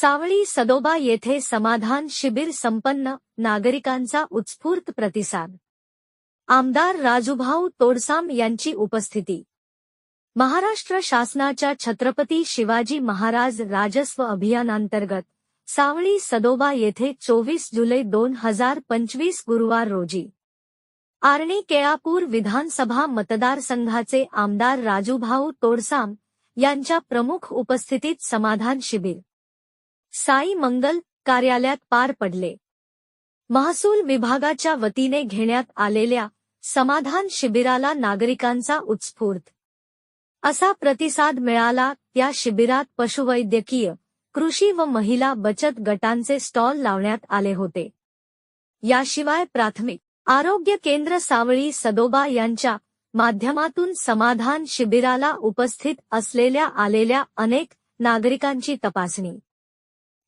सावळी सदोबा येथे समाधान शिबिर संपन्न नागरिकांचा उत्स्फूर्त प्रतिसाद. आमदार राजूभाऊ तोडसाम यांची उपस्थिती. महाराष्ट्र शासनाच्या छत्रपती शिवाजी महाराज राजस्व अभियानांतर्गत सावळी सदोबा येथे चोवीस जुलै दोन हजार पंचवीस गुरुवार रोजी. आर्णी केळापूर विधानसभा मतदारसंघाचे आमदार राजूभाऊ तोडसाम यांच्या प्रमुख उपस्थितीत समाधान शिबिर. साई मंगल कार्यालयात पार पडले. महसूल विभागाच्या वतीने घेण्यात आलेल्या समाधान शिबिराला नागरिकांचा उत्स्फूर्त असा प्रतिसाद मिळाला. या शिबिरात पशुवैद्यकीय कृषी व महिला बचत गटांचे स्टॉल लावण्यात आले होते. याशिवाय प्राथमिक आरोग्य केंद्र सावळी सदोबा यांच्या माध्यमातून समाधान शिबिराला उपस्थित असलेल्या आलेल्या अनेक नागरिकांची तपासणी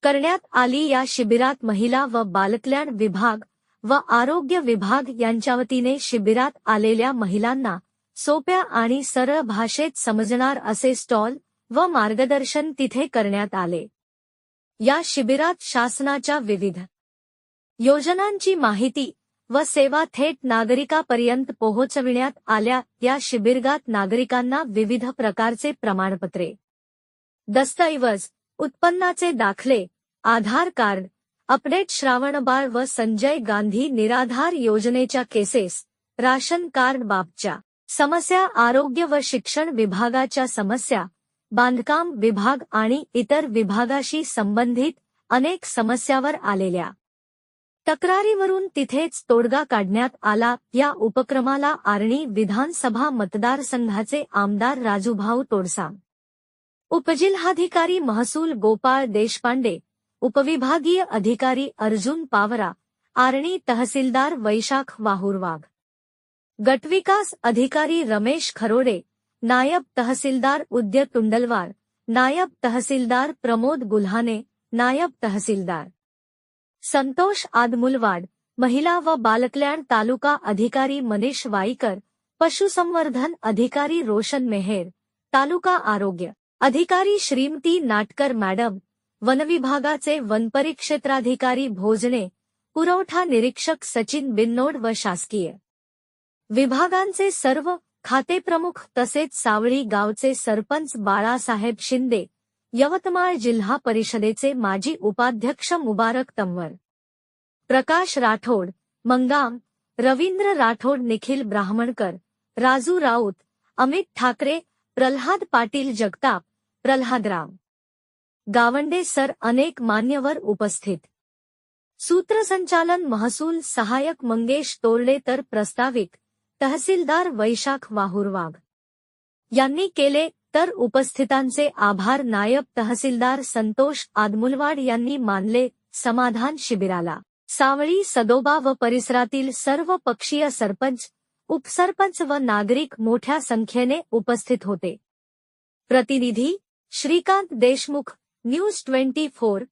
करण्यात आली या शिबिरात महिला व बालकल्याण विभाग व आरोग्य विभाग यांच्या वतीने शिबिरात आलेल्या महिलांना सोप्या आणि सरळ भाषेत समजणार असे स्टॉल व मार्गदर्शन तिथे करण्यात आले. या शिबिरात शासनाच्या विविध योजनांची माहिती व सेवा थेट नागरिकापर्यंत पोहोचविण्यात आल्या या शिबिरगात नागरिकांना विविध प्रकारचे प्रमाणपत्रे दस्तऐवज उत्पन्नाचे दाखले आधार कार्ड अपडेट श्रावणबाळ व संजय गांधी निराधार योजनेच्या केसेस राशन कार्ड बाबच्या समस्या आरोग्य व शिक्षण विभागाच्या समस्या बांधकाम विभाग आणि इतर विभागाशी संबंधित अनेक समस्यावर आलेल्या तक्रारीवरून तिथेच तोडगा काढण्यात आला. या उपक्रमाला आर्णी विधानसभा मतदारसंघाचे आमदार राजूभाऊ तोडसाम उपजिल्हाधिकारी महसूल गोपाळ देशपांडे उपविभागीय अधिकारी अर्जुन पावरा, आर्णी तहसीलदार वैशाख वाहुरवाघ गटविकास अधिकारी रमेश खरोडे, नायब तहसीलदार उद्य तुंडलवार, नायब तहसीलदार प्रमोद गुल्हाने, नायब तहसीलदार संतोष आदमुलवाड, महिला व बालकल्याण तालुका अधिकारी मनीष वाईकर, पशुसंवर्धन अधिकारी रोशन मेहर, तालुका आरोग्य अधिकारी श्रीमती नाटकर मॅडम वनविभागाचे वनपरिक्षेत्राधिकारी भोजने पुरवठा निरीक्षक सचिन बिन्नोड व शासकीय विभागांचे सर्व खातेप्रमुख तसेच सावळी गावचे सरपंच बाळासाहेब शिंदे यवतमाळ जिल्हा परिषदेचे माजी उपाध्यक्ष मुबारक तंवर प्रकाश राठोड मंगाम रवींद्र राठोड निखिल ब्राह्मणकर राजू राऊत अमित ठाकरे प्रल्हाद पाटील जगताप प्रल्हादराव गावंडे सर अनेक मान्यवर उपस्थित. सूत्रसंचालन महसूल सहायक मंगेश तोरडे तर प्रस्ताविक तहसीलदार वैशाख वाहुरवाघ यांनी केले तर उपस्थितांचे आभार. नायब तहसीलदार संतोष आदमुलवाड यांनी मानले समाधान शिबिराला. सावळी सदोबा व परिसरातील सर्व पक्षीय सरपंच उपसरपंच व नागरिक मोठ्या संख्येने उपस्थित होते. प्रतिनिधी श्रीकांत देशमुख News 24